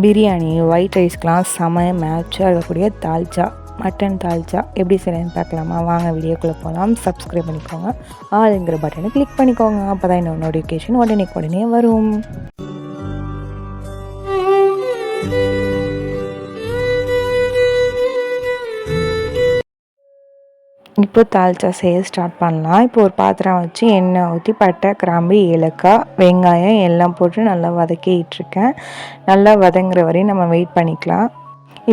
Biryani white ரைஸ்க்கெலாம் செம மேட்சாக இருக்கக்கூடிய தால்ச்சா மட்டன் தால்ச்சா எப்படி செய்யணும்னு பார்க்கலாமா? வாங்க வீடியோக்குள்ளே போகலாம் சப்ஸ்கிரைப் பண்ணிக்கோங்க. ஆளுங்கிற பட்டனை கிளிக் பண்ணிக்கோங்க. அப்போ தான் என்னோட நோட்டிஃபிகேஷன் உடனே உடனே வரும். இப்போ தால்ச்சா செய்ய ஸ்டார்ட் பண்ணலாம். இப்போ ஒரு பாத்திரம் வச்சு எண்ணெய் ஊற்றி பட்டை கிராம்பு ஏலக்காய் வெங்காயம் எல்லாம் போட்டு நல்லா வதக்கிட்டுருக்கேன் நல்லா வதங்குற வரையும் நம்ம வெயிட் பண்ணிக்கலாம்.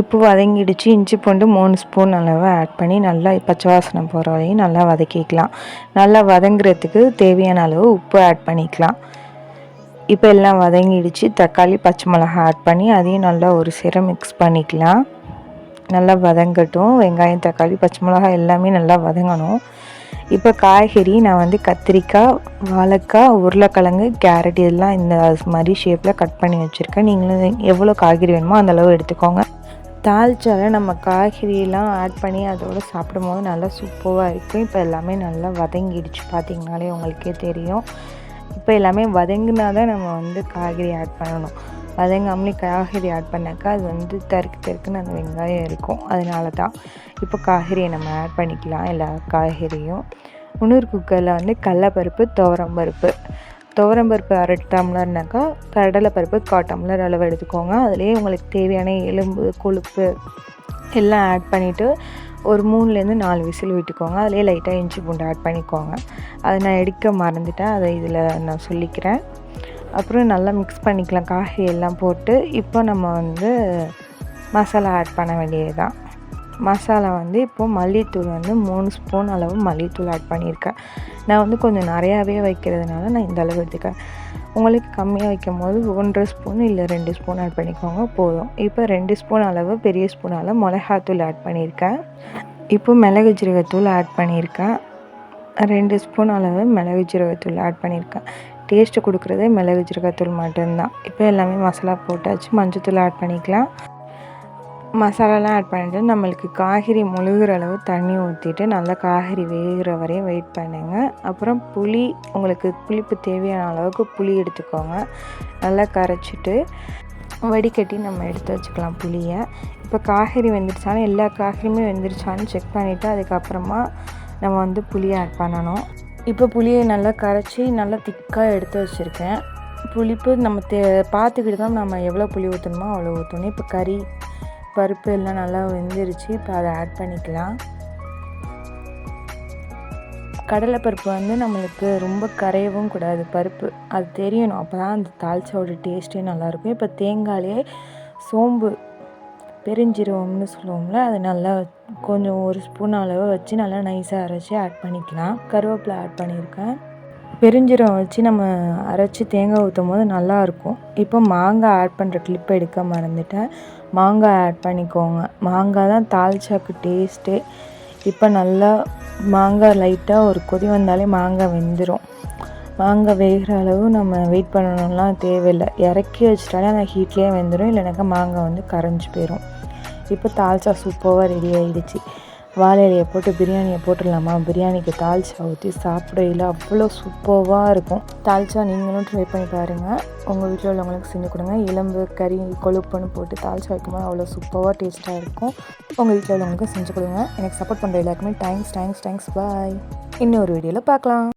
இப்போ வதங்கிடுச்சு. இஞ்சி பூண்டு மூணு ஸ்பூன் அளவு ஆட் பண்ணி நல்லா பச்சை வாசனை போகிற வரையும் நல்லா வதக்கிக்கலாம். நல்லா வதங்குறதுக்கு தேவையான அளவு உப்பு ஆட் பண்ணிக்கலாம். இப்போ எல்லாம் வதங்கிடுச்சு. தக்காளி பச்சை மிளகா ஆட் பண்ணி அதையும் நல்லா ஒரு சிர மிக்ஸ் பண்ணிக்கலாம். நல்லா வதங்கட்டும். வெங்காயம் தக்காளி பச்சை மிளகாய் எல்லாமே நல்லா வதங்கணும். இப்போ காய்கறி நான் வந்து கத்திரிக்காய் வாழைக்காய் உருளைக்கிழங்கு கேரட் இதெல்லாம் இந்த மாதிரி ஷேப்பில் கட் பண்ணி வச்சுருக்கேன். நீங்களும் எவ்வளோ காய்கறி வேணுமோ அந்தளவு எடுத்துக்கோங்க. தாளிச்சால நம்ம காய்கறியெல்லாம் ஆட் பண்ணி அதோடு சாப்பிடும்போது நல்லா சூப்பராக இருக்கும். இப்போ எல்லாமே நல்லா வதங்கிடுச்சு பார்த்திங்கனாலே உங்களுக்கே தெரியும். இப்போ எல்லாமே வதங்கினா தான் நம்ம வந்து காய்கறி ஆட் பண்ணணும். வதங்காமலே காய்கறி ஆட் பண்ணாக்கா அது வந்து தருக்கு தெருக்குன்னு அந்த வெங்காயம் இருக்கும். அதனால தான் இப்போ காய்கறியை நம்ம ஆட் பண்ணிக்கலாம். எல்லா காய்கறியும். இன்னொரு குக்கரில் வந்து கடலப்பருப்பு துவரம்பருப்பு துவரம்பருப்பு அரை டம்ளர்னாக்கா கடலைப்பருப்பு கால் டம்ளர் அளவு எடுத்துக்கோங்க. அதுலேயே உங்களுக்கு தேவையான எலும்பு கொழுப்பு எல்லாம் ஆட் பண்ணிவிட்டு ஒரு மூணுலேருந்து நாலு விசில் விட்டுக்கோங்க. அதிலே லைட்டாக இஞ்சி பூண்டு ஆட் பண்ணிக்கோங்க. அதை நான் எடுக்க மறந்துட்டேன். அதை இதில் நான் சொல்லிக்கிறேன். அப்புறம் நல்லா மிக்ஸ் பண்ணிக்கலாம். காஃபி எல்லாம் போட்டு இப்போ நம்ம வந்து மசாலா ஆட் பண்ண வேண்டியது தான் மசாலா வந்து இப்போது மல்லித்தூள் வந்து மூணு ஸ்பூன் அளவு மல்லித்தூள் ஆட் பண்ணியிருக்கேன். நான் வந்து கொஞ்சம் நிறையாவே வைக்கிறதுனால நான் இந்த அளவு எடுத்துக்கேன். உங்களுக்கு கம்மியாக வைக்கும் போது ஒன்றரை ஸ்பூன் இல்லை ரெண்டு ஸ்பூன் ஆட் பண்ணிக்கோங்க போதும். இப்போ ரெண்டு ஸ்பூன் அளவு பெரிய ஸ்பூன் அளவு மிளகாத்தூள் ஆட் பண்ணியிருக்கேன். இப்போ மிளகு ஜீரகத்தூள் ஆட் பண்ணியிருக்கேன். ரெண்டு ஸ்பூன் அளவு மிளகு ஜீரகத்தூள் ஆட் பண்ணியிருக்கேன். டேஸ்ட்டு கொடுக்குறது மிளகு ஜீரகத்தூள் மட்டும்தான். இப்போ எல்லாமே மசாலா போட்டாச்சு. மஞ்சத்தூள் ஆட் பண்ணிக்கலாம். மசாலாலாம் ஆட் பண்ணிவிட்டு நம்மளுக்கு காய்கறி முழுகிற அளவு தண்ணி ஊற்றிட்டு நல்லா காய்கறி வேகிற வரையும் வெயிட் பண்ணுங்கள் அப்புறம் புளி உங்களுக்கு புளிப்பு தேவையான அளவுக்கு புளி எடுத்துக்கோங்க. நல்லா கரைச்சிட்டு வடிகட்டி நம்ம எடுத்து வச்சுக்கலாம் புளியை. இப்போ காய்கறி வெந்துருச்சாலும் எல்லா காய்கறியுமே வெந்துருச்சான்னு செக் பண்ணிவிட்டு அதுக்கப்புறமா நம்ம வந்து புளியை ஆட் பண்ணணும். இப்போ புளியை நல்லா கரைச்சி நல்லா திக்காக எடுத்து வச்சுருக்கேன். புளிப்பு நம்ம தே பார்த்துக்கிட்டு தான் நம்ம எவ்வளோ புளி ஊற்றணுமோ அவ்வளோ ஊற்றணும் இப்போ கறி பருப்பு எல்லாம் நல்லா வெந்துருச்சு. இப்போ அதை ஆட் பண்ணிக்கலாம். கடலைப்பருப்பு வந்து நம்மளுக்கு ரொம்ப கரையவும் கூடாது. பருப்பு அது தெரியணும். அப்போ தான் அந்த தால்ச்சாவோட டேஸ்ட்டே நல்லாயிருக்கும். இப்போ தேங்காயிலே சோம்பு பெருஞ்சீரகம்னு சொல்லுவோம்ல அது நல்லா கொஞ்சம் ஒரு ஸ்பூன் அளவு வச்சு நல்லா நைஸாக அரைச்சி ஆட் பண்ணிக்கலாம். கருவேப்பிலை ஆட் பண்ணியிருக்கேன் பெருஞ்சீரம் வச்சு நம்ம அரைச்சி தேங்காய் ஊற்றும் போது நல்லாயிருக்கும் இப்போ மாங்காய் ஆட் பண்ணுற கிளிப் எடுக்க மறந்துட்டேன். மாங்காய் ஆட் பண்ணிக்கோங்க. மாங்காய் தான் தால்ச்சாக்கு டேஸ்ட்டே இப்போ நல்லா மாங்காய் லைட்டாக ஒரு கொதி வந்தாலே மாங்காய் வெந்துடும் மாங்காய் வேகிற அளவு நம்ம வெயிட் பண்ணணும்லாம் தேவையில்லை. இறக்கி வச்சிட்டாலே அந்த ஹீட்லேயே வெந்துடும் இல்லைனாக்கா மாங்காய் வந்து கரைஞ்சி போயிடும் இப்போ தால்ச்சா சூப்பராக ரெடி ஆகிடுச்சு வாழை இலையை போட்டு பிரியாணியை போட்டுடலாமா? பிரியாணிக்கு தால்ச்சா ஊற்றி சாப்பிடையில் அவ்வளோ சூப்பராக இருக்கும். தால்ச்சா நீங்களும் ட்ரை பண்ணி பாருங்கள் உங்கள் வீட்டில் உள்ளவங்களுக்கு செஞ்சு கொடுங்க. இளம்பு கறி கொழுப்புன்னு போட்டு தால்ச்சா வைக்கும்போது அவ்வளோ சூப்பராக டேஸ்ட்டாக இருக்கும். உங்கள் வீட்டில் உள்ளவங்களுக்கு செஞ்சு கொடுங்க. எனக்கு சப்போர்ட் பண்ணுற எல்லாருக்குமே தேங்க்ஸ் தேங்க்ஸ் தேங்க்ஸ் பாய் இன்னொரு வீடியோவில் பார்க்கலாம்.